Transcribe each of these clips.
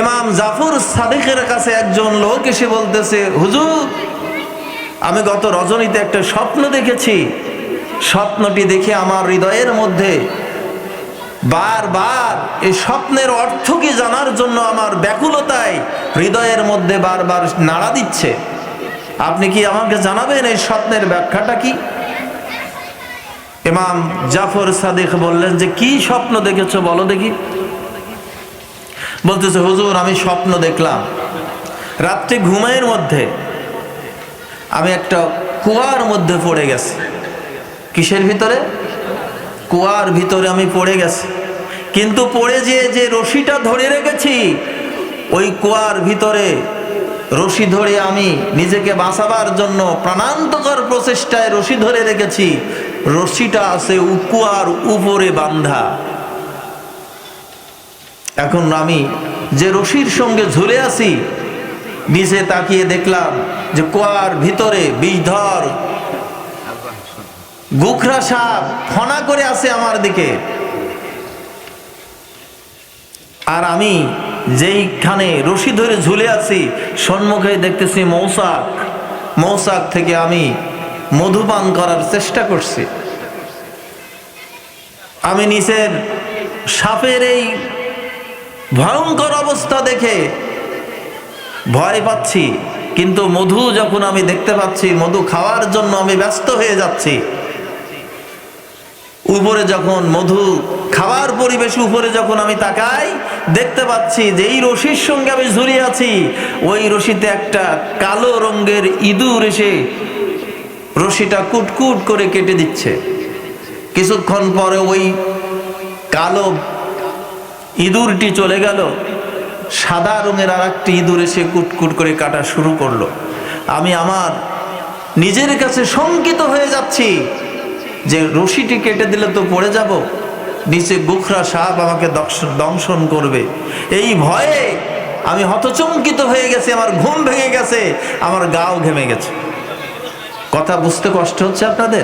ইমাম জাফর সাদেকের কাছে একজন লোক এসে বলতেছে, হুজুর, আমি গত রজনীতে একটা স্বপ্ন দেখেছি। স্বপ্নটি দেখে আমার হৃদয়ের মধ্যে বারবার এই স্বপ্নের অর্থ কি জানার জন্য আমার ব্যাকুলতায় হৃদয়ের মধ্যে বারবার নাড়া দিচ্ছে। আপনি কি আমাকে জানাবেন এই স্বপ্নের ব্যাখ্যাটা কি? ইমাম জাফর সাদেক বললেন যে, কি স্বপ্ন দেখেছ বলো দেখি। বলতেছে, হুজুর, আমি স্বপ্ন দেখলাম। রাত্রে ঘুমাইয়ের মধ্যে আমি একটা কুয়ার মধ্যে পড়ে গেছি। কিসের ভিতরে? কুয়ার ভিতরে আমি পড়ে গেছি। কিন্তু পড়ে যে যে রশিটা ধরে রেখেছি, ওই কুয়ার ভিতরে রশি ধরে আমি নিজেকে বাঁচাবার জন্য প্রাণান্তকর প্রচেষ্টায় রশি ধরে রেখেছি। রশিটা আছে কুয়ার উপরে বান্ধা এখন আমি যে রশির সঙ্গে ঝুলে আছি নিচে তাকিয়ে দেখলাম যে কুয়ার ভিতরে বিষধর গুখরা সাপ ফনা করে আছে আমার দিকে। আর আমি যেইখানে রশি ধরে ঝুলে আছি, সম্মুখে দেখতেছি মৌসাক। মৌসাক থেকে আমি মধুপান করার চেষ্টা করছি। আমি নিচের সাপের এই ভয়ঙ্কর অবস্থা দেখে ভয় পাচ্ছি। কিন্তু মধু যখন আমি দেখতে পাচ্ছি, মধু খাওয়ার জন্য আমি ব্যস্ত হয়ে যাচ্ছি। উপরে যখন মধু খাওয়ার পরিবেশ উপরে যখন আমি তাকাই, দেখতে পাচ্ছি যে এই রশির সঙ্গে আমি ঝুলিয়ে আছি। ওই রশিতে একটা কালো রঙের ইঁদুর এসে রশিটা কুটকুট করে কেটে দিচ্ছে। কিছুক্ষণ পরে ওই কালো ইঁদুরটি চলে গেল। সাদা রঙের আর একটি ইঁদুর এসে কুটকুট করে কাটা শুরু করল। আমি আমার নিজের কাছে শঙ্কিত হয়ে যাচ্ছি যে রশিটি কেটে দিলে তো পড়ে যাব। নিচে গুখরা সাপ আমাকে দংশ- দংশন করবে। এই ভয়ে আমি হতচমকিত হয়ে গেছি, আমার ঘুম ভেঙে গেছে, আমার গাও ঘেমে গেছে। কথা বুঝতে কষ্ট হচ্ছে আপনাদের?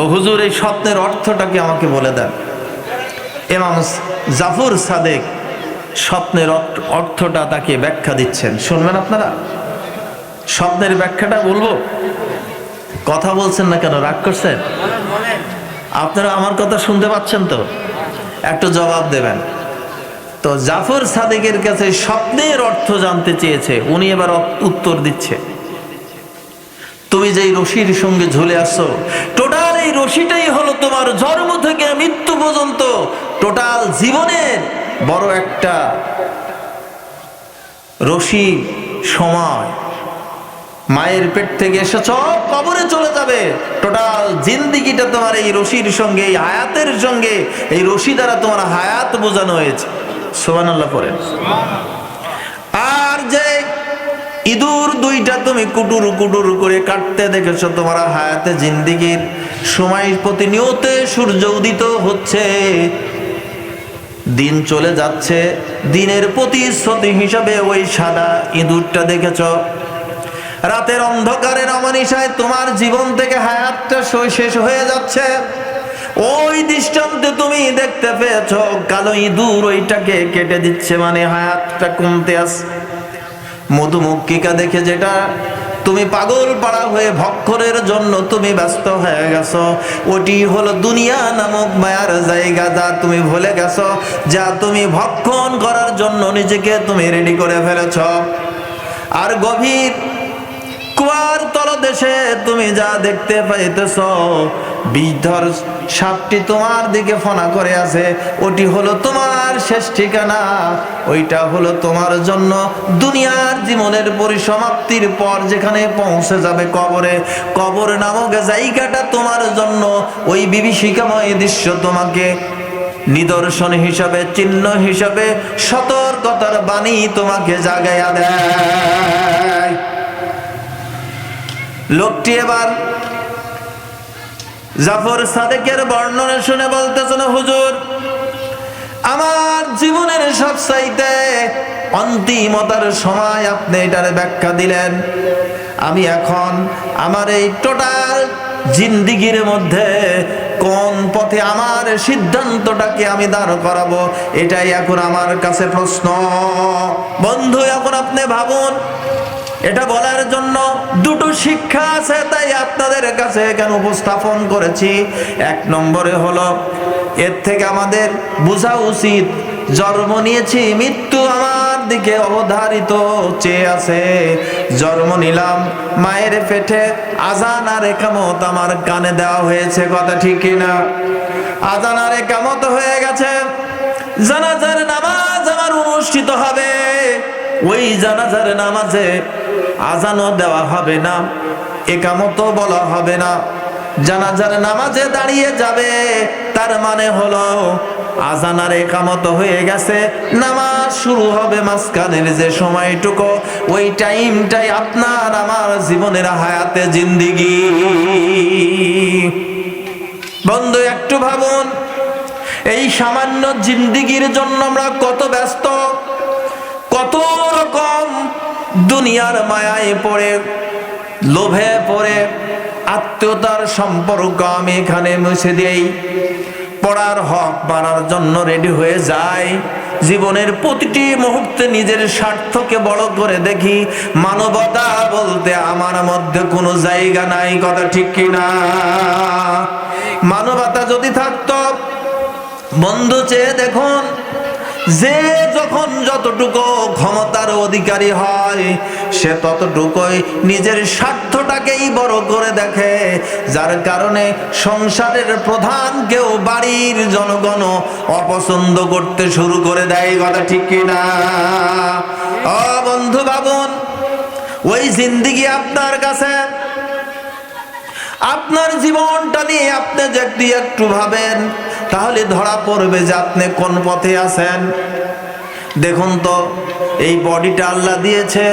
হুজুর, এই স্বপ্নের অর্থটাকে আমাকে বলে দেন? এমাম জাফর সাদেক স্বপ্নের অর্থটা তাকে ব্যাখ্যা দিচ্ছেন। শুনবেন আপনারা? স্বপ্নের ব্যাখ্যাটা বলব? কথা বলছেন না কেন? রাগ করছেন? আপনারা আমার কথা শুনতে পাচ্ছেন তো? একটু জবাব দেবেন। তো জাফর সাদেকের কাছে স্বপ্নের অর্থ জানতে চেয়েছে। উনি এবার উত্তর দিচ্ছে। তুমি যেই রশির সঙ্গে ঝুলে আসছো, টোটাল এই রশিটাই হলো তোমার জন্ম থেকে মৃত্যু পর্যন্ত টোটাল জীবনের বড় একটা রশি সময়। মায়ের পেট থেকে এসেছ কবরে চলে যাবে। টোটাল জিন্দিগিটা তোমার এই রশির সঙ্গে, এই হায়াতের সঙ্গে, এই রশি দ্বারা তোমার হায়াত বোঝানো হয়েছে। সোমান আল্লাহ পড়েন আর যে ইঁদুর দুইটা তুমি কুটুর কুটুর করে কাটতে দেখেছ, তোমার হায়াতে জিন্দিগির সময় প্রতিনিয়তে সূর্য উদিত হচ্ছে। দিন চলে যাচ্ছে, দিনের প্রতিশ্রুতি হিসাবে ওই সাদা ইঁদুরটা দেখেছ। রাতের অন্ধকারের অমানিসায় তোমার জীবন থেকে হায়াতটা শেষ হয়ে যাচ্ছে। ওই দৃষ্টান্তে তুমি দেখতে পেয়েছ, কালো ইঁদুর ওইটাকে কেটে দিচ্ছে মানে হায়াতটা কমতে আস মধুমক্ষিকা দেখে যেটা তুমি পাগল পাড়া হয়ে ভক্ষরের জন্য তুমি ব্যস্ত হয়ে গেছো। ওটি হলো দুনিয়া নামক মায়ার জায়গা যা তুমি ভুলে গেছো, যা তুমি ভক্ষণ করার জন্য নিজেকে তুমি রেডি করে ফেলেছ। আর গভীর কুয়ার তলদেশে তুমি যা দেখতে পাইতেছ বিষধর সাপটি তোমার দিকে ফনা করে আছে, ওটি হলো তোমার শেষ ঠিকানা, ওইটা হলো তোমার জন্য দুনিয়ার জীবনের পরিসমাপ্তির পর যেখানে পৌঁছে যাবে কবরে। কবর নামক জায়গাটা তোমার জন্য, ওই বিভীষিকাময় দৃশ্য তোমাকে নিদর্শন হিসাবে, চিহ্ন হিসাবে সতর্কতার বাণী তোমাকে জাগাইয়া দেয়। লোকটি এবার জাফর সাদেকের বর্ণনা শুনে বলতেছেন, হুজুর, আমার জীবনের সব চাইতে অন্তিমতার সময় আপনি এটার ব্যাখ্যা দিলেন। আমি এখন আমার এই টোটাল জিন্দিগির মধ্যে কোন পথে আমার সিদ্ধান্তটাকে আমি দাঁড় করাবো, এটাই এখন আমার কাছে প্রশ্ন। বন্ধু, এখন আপনি ভাবুন এটা বলার জন্য দুটো শিক্ষা আছে, তাই আপনাদের কাছে কেন উপস্থাপন করেছি। এক নম্বরে হলো, এর থেকে আমাদের বোঝা উচিত, জন্ম নিয়েছি, মৃত্যু আমার দিকে অবধারিত চেয়ে আছে। জন্ম নিলাম, মায়ের পেটে আজান আর একামত আমার কানে দেওয়া হয়েছে, কথা ঠিক কিনা? আজান আর একামত হয়ে গেছে, জানাজার নামাজ আমার অনুষ্ঠিত হবে। ওই জানাজার নামাজে আজানও দেওয়া হবে না একামতো বলা হবে না। জানাজার নামাজে দাঁড়িয়ে যাবে, তার মানে হলো আজান আর একামত হয়ে গেছে, নামাজ শুরু হবে মাঝখানের যে সময়টুকু, ওই টাইমটাই আপনার আমার জীবনের হায়াতে জিন্দিগি। বন্ধু, একটু ভাবুন, এই সামান্য জিন্দিগির জন্য আমরা কত ব্যস্ত? কত রকম দুনিয়ার মায়ায় পড়ে, লোভে পড়ে, আত্মীয়তার সম্পর্ক আমি এখানে মুছে দেই। পড়ার হক বাড়ার জন্য রেডি হয়ে যায় জীবনের প্রতিটি মুহূর্তে নিজের স্বার্থকে বড় করে দেখি। মানবতা বলতে আমার মধ্যে কোনো জায়গা নাই, কথা ঠিক কিনা? মানবতা যদি থাকত, বন্ধু চেয়ে দেখুন যে যখন যতটুকু ক্ষমতার অধিকারী হয়, সে ততটুকুই নিজের স্বার্থটাকেই বড় করে দেখে। যার কারণে সংসারের প্রধান কেউ বাড়ির জনগণ অপছন্দ করতে শুরু করে দেয় কথা ঠিক কিনা বন্ধু বাবুন, ওই জিন্দিগি আপনার কাছে। আপনার জীবনটা নিয়ে আপনি যদি একটু ভাবেন তাহলে ধরা পড়বে যে আপনি কোন পথে আছেন। দেখুন তো, এই বডিটা আল্লাহ দিয়েছে,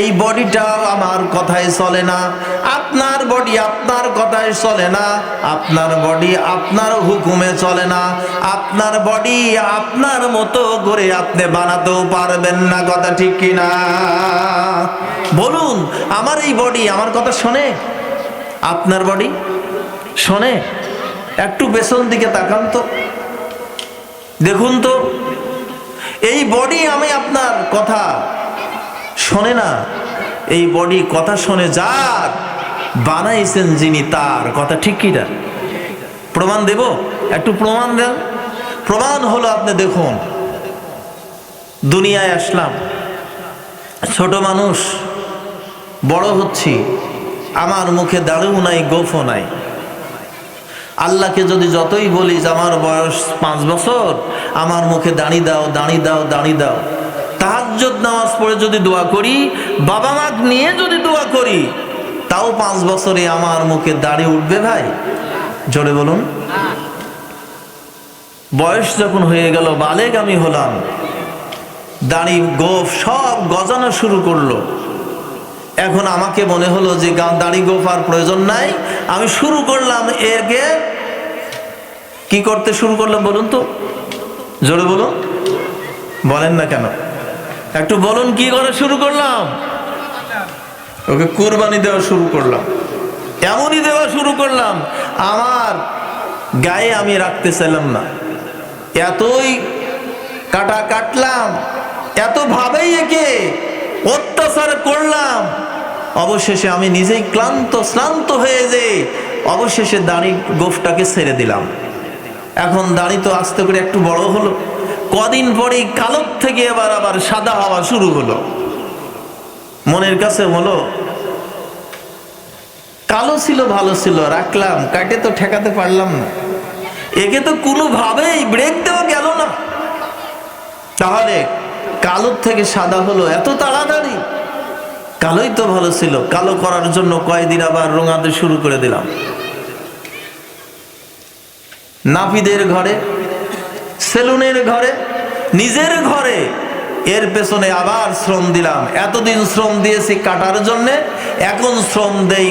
এই বডিটাও আমার কথায় চলে না। আপনার বডি আপনার কথায় চলে না, আপনার বডি আপনার হুকুমে চলে না। আপনার বডি আপনার মতো করে আপনি বানাতেও পারবেন না, কথা ঠিক কিনা বলুন, আমার এই বডি আমার কথা শোনে? আপনার বডি শোনে? একটু পেছন দিকে তাকান তো। দেখুন তো, এই বডি আমি আপনার কথা শোনে না। এই বডি কথা শোনে যার, বানাইছেন যিনি তার কথা, ঠিক কি না? প্রমাণ দেব? একটু প্রমাণ দেন। প্রমাণ হলো আপনি দেখুন, দুনিয়ায় আসলাম, ছোট মানুষ, বড় হচ্ছি, আমার মুখে দাঁড়েও নাই, গোফও নাই। আল্লাহকে যদি যতই বলি যে আমার বয়স পাঁচ বছর, আমার মুখে দাঁড়ি দাও দাঁড়ি দাও দাঁড়ি দাও। তাহাজ্জুদ নামাজ পড়ে যদি দোয়া করি, বাবা মা নিয়ে যদি দোয়া করি, তাও পাঁচ বছরে আমার মুখে দাঁড়ি উঠবে ভাই? জোরে বলুন। বয়স যখন হয়ে গেল, বালেগ আমি হলাম। দাড়ি গোফ সব গজানো শুরু করল। এখন আমাকে মনে হলো যে দাড়ি গোফ আর প্রয়োজন নাই। আমি শুরু করলাম এরকে। কি করতে শুরু করলাম বলুন তো? জোরে বলুন। বলেন না কেন? একটু বলুন কি করে শুরু করলাম? ওকে কোরবানি দেওয়া শুরু করলাম। এমনই দেওয়া শুরু করলাম। আমার গায়ে আমি রাখতে চাইলাম না। এতই কাটা কাটলাম। এত ভাবেই একে অত্যাচার করলাম। অবশেষে আমি নিজেই ক্লান্ত, শ্রান্ত হয়ে যে অবশেষে দাড়ি গোফটাকে ছেড়ে দিলাম। এখন দাড়ি তো আস্তে করে একটু বড় হলো। কদিন পরেই কালোর থেকে এবার আবার সাদা হওয়া শুরু হলো। মনের কাছে হলো, কালো ছিল, ভালো ছিল, রাখলাম কাটে তো ঠেকাতে পারলাম না। একে তো কোনোভাবেই ব্রেক দেওয়া গেল না। তাহলে কালোর থেকে সাদা হলো এত তাড়াতাড়ি? কালোই তো ভালো ছিল। কালো করার জন্য কয়দিন আবার রঙাতে শুরু করে দিলাম। নাপিদের ঘরে সেলুনের ঘরে নিজের ঘরে এর পেছনে আবার শ্রম দিলাম। এতদিন শ্রম দিয়েছি কাটার জন্য এখন শ্রম দেই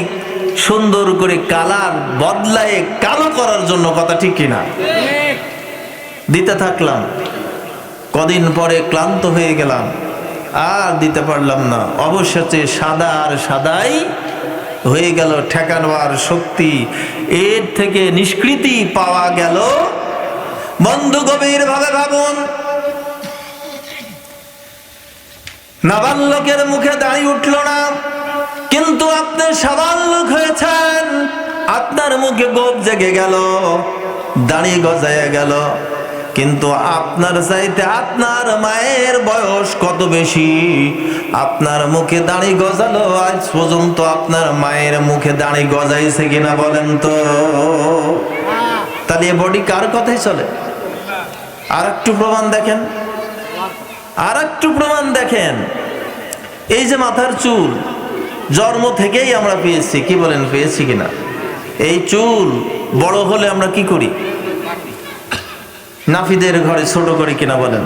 সুন্দর করে কালার বদলায় কালো করার জন্য কথা ঠিক কিনা? দিতে থাকলাম। কদিন পরে ক্লান্ত হয়ে গেলাম। আর দিতে পারলাম না। অবশেষে সাদা আর সাদাই হয়ে গেল ঠেকানোর শক্তি। এর থেকে নিষ্কৃতি পাওয়া গেল। বন্ধু গভীর ভাবে ভাবুন। নাবালকের মুখে দাঁড়িয়ে উঠল না। কিন্তু আপনি সাবালক হয়েছেন। আপনার মুখে গোপ জেগে গেল। দাঁড়িয়ে গজায় গেল। কিন্তু আপনার চাইতে আপনার মায়ের বয়স কত বেশি? আপনার মুখে দাঁড়ি গজালো, আজ পর্যন্ত আপনার মায়ের মুখে দাঁড়ি গজাইছে কিনা বলেন তো? তাহলে বডি কার কথাই চলে? আর একটু প্রমাণ দেখেন। আর একটু প্রমাণ দেখেন। এই যে মাথার চুল, জন্ম থেকেই আমরা পেয়েছি, কি বলেন, পেয়েছি কিনা? এই চুল বড় হলে আমরা কি করি? নাফিদের ঘরে ছোট করে কিনা বলেন।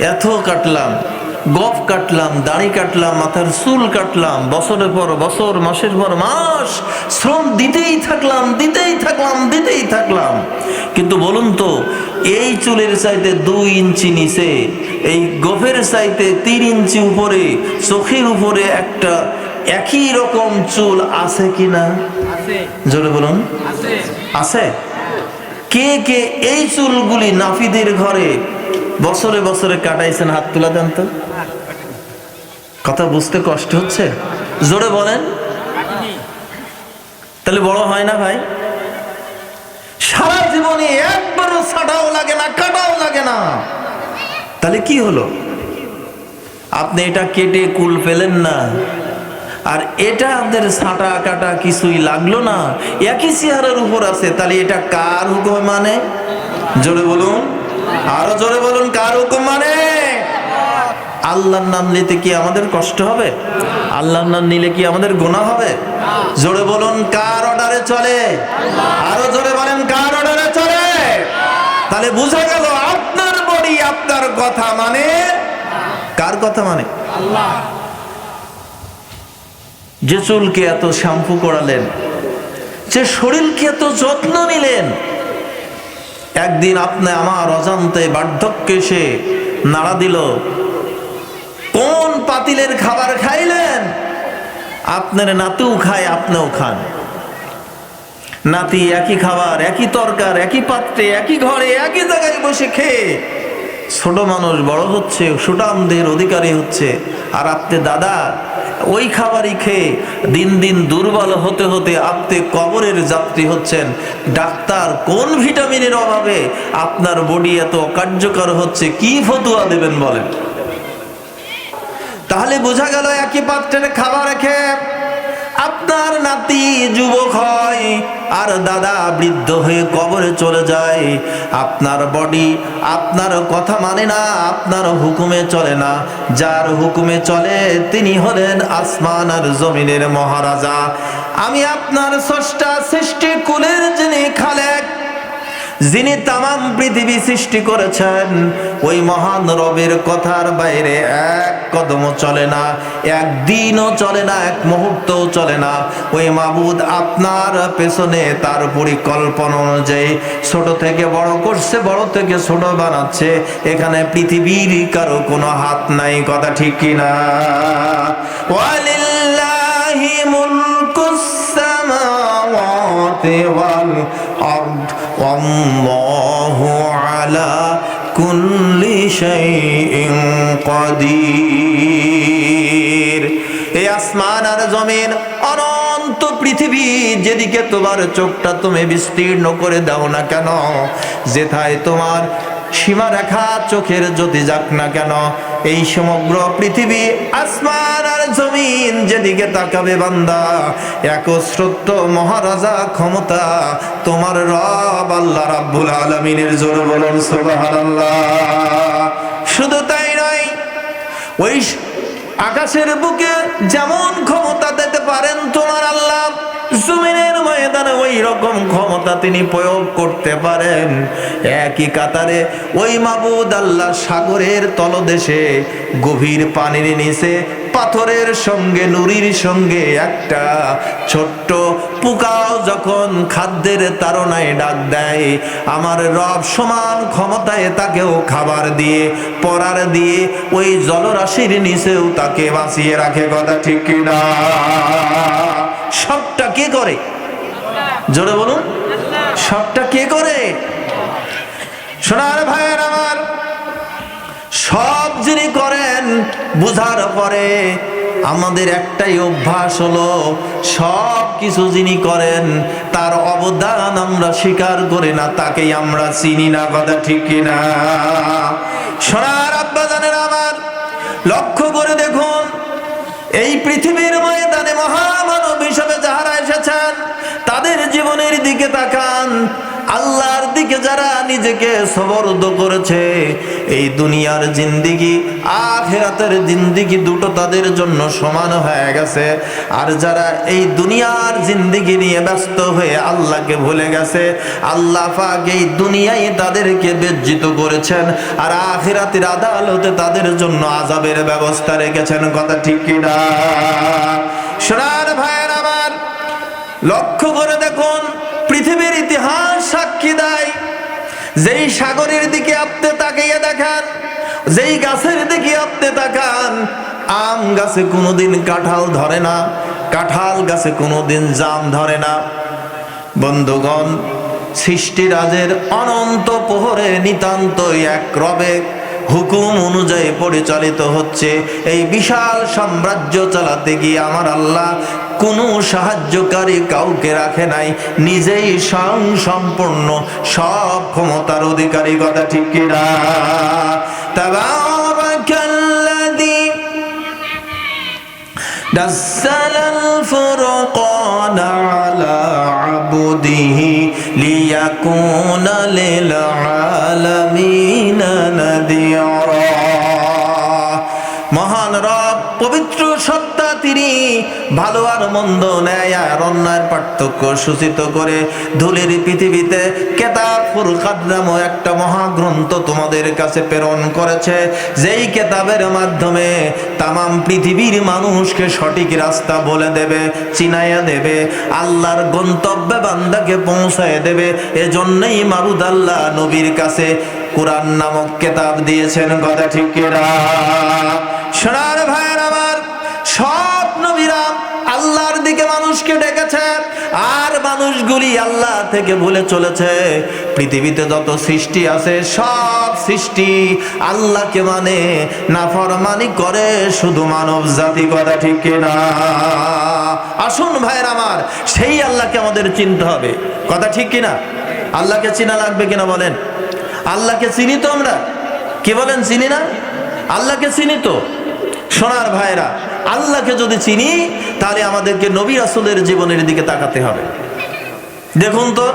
এত কাটলাম গপ কাটলাম দাড়ি কাটলাম মাথার চুল কাটলাম বছরের পর বছর মাসের পর মাস শ্রম দিতেই থাকলাম দিতেই থাকলাম দিতেই থাকলাম। কিন্তু বলুন তো এই চুলের চাইতে দুই ইঞ্চি নিচে এই গফের চাইতে তিন ইঞ্চি উপরে চোখের উপরে একটা একই রকম চুল আছে কিনা? জোরে বলুন। আছে। আছে? কে কে এই চুলগুলি নাফিদের ঘরে বছরে বছরে কাটাইছেন, হাত তুলা দেন তো? কথা বুঝতে কষ্ট হচ্ছে? জোরে বলেন। তাহলে বড় হয় না ভাই? সারা জীবনে একবারও ছাটাও লাগে না, কাটাও লাগে না। তাহলে কি হলো? আপনি এটা কেটে কুল পেলেন না। আর এটা আমাদের ছাটা কাটা কিছুই লাগল না। একই চেহারার উপর আছে, তাহলে এটা কার হুকুম মানে? জোরে বলুন। আরও জোরে বলুন, কার হুকুম মানে? আল্লাহর নাম নিতে কি আমাদের কষ্ট হবে? আল্লাহর নাম নিলে কি আমাদের গোনা হবে? জোরে বলুন, কার অর্ডারে চলে? আরও জোরে বলেন, কার অর্ডারে চলে? তাহলে বুঝা গেল, আপনার বডি, আপনার কথা মানে? কার কথা মানে? আল্লাহ যে চুলকে এত শ্যাম্পু করালেন, যে শরীরকে এত যত্ন নিলেন, একদিন আপনি আমার অজান্তে বার্ধক্যে এসে নাড়া দিল, কোন পাতিলের খাবার খাইলেন? আপনার নাতিও খায়, আপনিও খান। নাতি একই খাবার, একই তরকার, একই পাত্রে, একই ঘরে, একই জায়গায় বসে খেয়ে ছোট মানুষ বড় হচ্ছে সুটামদের অধিকারী হচ্ছে, আর আপনি দাদা ওই খাবারই খেয়ে দিন দিন দুর্বল হতে হতে আপনি কবরের যাত্রী হচ্ছেন। ডাক্তার, কোন ভিটামিনের অভাবে আপনার বডি এত অকার্যকর হচ্ছে, কি ফতুয়া দেবেন বলেন? তাহলে বোঝা গেল একই পাত্রের খাবার খেয়ে আপনার নাতি যুবক হয় আর দাদা বৃদ্ধ হয়ে কবরে চলে যায়। আপনার বডি আপনার কথা মানে না, আপনার হুকুমে চলে না। যার হুকুমে চলে তিনি হলেন আসমান আর জমিনের মহারাজা। আমি আপনার স্রষ্টা সৃষ্টি কুলের যিনি খালেক যিনি তাম পৃথিবী সৃষ্টি করেছেন, ওই মহান রবের কথার বাইরে এক কদমও চলে না একদিনও চলে না, এক মুহূর্তও চলে না। ওই মাবুদ আপনার পেছনে তার পরিকল্পনা অনুযায়ী ছোট থেকে বড় করছে, বড় থেকে ছোট বানাচ্ছে। এখানে পৃথিবীর কারও কোনো হাত নাই, কথা ঠিক কিনা ওয়ালিল্লাহি মুলকুস والله على كل شيء قدير এই আসমান আর জমিন অনন্ত পৃথিবী যেদিকে তোমার চোখটা তুমি বিস্তীর্ণ করে দাও না কেন যেথায় তোমার সীমা রেখা চোখের যদি যাক না কেন, এই সমগ্র পৃথিবী আসমান আর জমিন যেদিকে তাকাবে বান্দা একশ্রত্ব মহারাজা ক্ষমতা তোমার রব আল্লাহ রাব্বুল আলমিনের জোর বলুন, সুবহানাল্লাহ। শুধু তাই নয়, ওই আকাশের বুকে যেমন ক্ষমতা দিতে পারেন তোমার আল্লাহ জমিনের ময়দানে ওই রকম ক্ষমতা তিনি প্রয়োগ করতে পারেন। একই কাতারে ওই মাবুদ আল্লাহ সাগরের তলদেশে গভীর পানির নিচে, পাথরের সঙ্গে, নুরির সঙ্গে একটা ছোট্ট পোকাও যখন খাদ্যের তাড়নায় ডাক দেয়, আমার রব সমান ক্ষমতায় তাকেও খাবার দিয়ে, পরার দিয়ে ওই জলরাশির নিচেও তাকে বাঁচিয়ে রাখে, কথা ঠিক কিনা? সবটা কে করে? জোরে বলুন। সবটা কে করে? সোনার ভাইয়ের আমার। সব যিনি করেন, বুঝার পরে আমাদের একটাই অভ্যাস হলো, সব কিছু যিনি করেন, তার অবদান আমরা স্বীকার করি না, তাকেই আমরা চিনি না, কথা ঠিক কিনা। সোনার আব্বা জানেন আমার, লক্ষ্য করে দেখুন, এই পৃথিবীর ময়দানে মহামানব হিসাবে যাহারা এসেছেন, তাদের জীবনের দিকে তাকান। আল্লাহর দিকে যারা নিজেকে সবরদ করেছে, এই দুনিয়ার জিন্দিগি, আখেরাতের জিন্দিগি দুটো তাদের জন্য সমান হয়ে গেছে। আর যারা এই দুনিয়ার জিন্দিগি নিয়ে ব্যস্ত হয়ে আল্লাহকে ভুলে গেছে, আল্লাহ পাক এই দুনিয়ায় তাদেরকে বেজ্জিত করেছেন, আর আখেরাতের আদালতে তাদের জন্য আজাবের ব্যবস্থা রেখেছেন। কথা ঠিক কিনা সোনার আমার লক্ষ্য করে দেখুন, পৃথিবীর ইতিহাস সাক্ষী দেয়। যেই সাগরের দিকে আপনি তাকিয়ে দেখেন, যেই গাছের দিকে আপনি তাকান, আম গাছে কোনোদিন কাঁঠাল ধরে না, কাঁঠাল গাছে কোনোদিন জাম ধরে না। বন্ধুগণ, সৃষ্টিরাজের অনন্ত পোহরে নিতান্তই এক রবে। হুকুম অনুযায়ী পরিচালিত হচ্ছে এই বিশাল সাম্রাজ্য চালাতে গিয়ে আমার আল্লাহ কোনো সাহায্যকারী কাউকে রাখে নাই নিজেই স্বয়ং সম্পূর্ণ সব ক্ষমতার অধিকারী কথা ঠিক কিনা তাবারাকাল্লাযী نزل الفرقان على عبده ليكون للعالمين نذيرا মহান রব পবিত্র সত্তা তিনি ভালো আর মন্দ ন্যায় আর অন্যায়ের পার্থক্য সূচিত করে ধুলির পৃথিবীতে কেতাব ফুরকাত নামক একটা মহাগ্রন্থ তোমাদের কাছে প্রেরণ করেছে। যেই কেতাবের মাধ্যমে তামাম পৃথিবীর মানুষকে সঠিক রাস্তা বলে দেবে, চিনাইয়া দেবে, আল্লাহর গন্তব্যে বান্দাকে পৌঁছায় দেবে, এজন্যই মারুদ আল্লাহ নবীর কাছে কোরআন নামক কেতাব দিয়েছেন। কথা ঠিক সোনার ভাইয়ের মানুষকে ডেকেছে, আর মানুষগুলি আল্লাহ থেকে ভুলে চলেছে। পৃথিবীতে যত সৃষ্টি আছে, সব সৃষ্টি আল্লাহকে মানে নাফরমানি করে, শুধু মানব জাতি কথা ঠিক কিনা আসুন ভাইয়ের আমার, সেই আল্লাহকে আমাদের চিনতে হবে। কথা ঠিক কিনা আল্লাহকে চিনা লাগবে কিনা বলেন? আল্লাহকে চিনি তো আমরা। কি বলেন, চিনি না? আল্লাহকে চিনি তো? সোনার ভাইরা, আল্লাহকে যদি চিনি, তাহলে আমাদেরকে নবী রাসুলের জীবনের দিকে তাকাতে হবে। দেখুন তো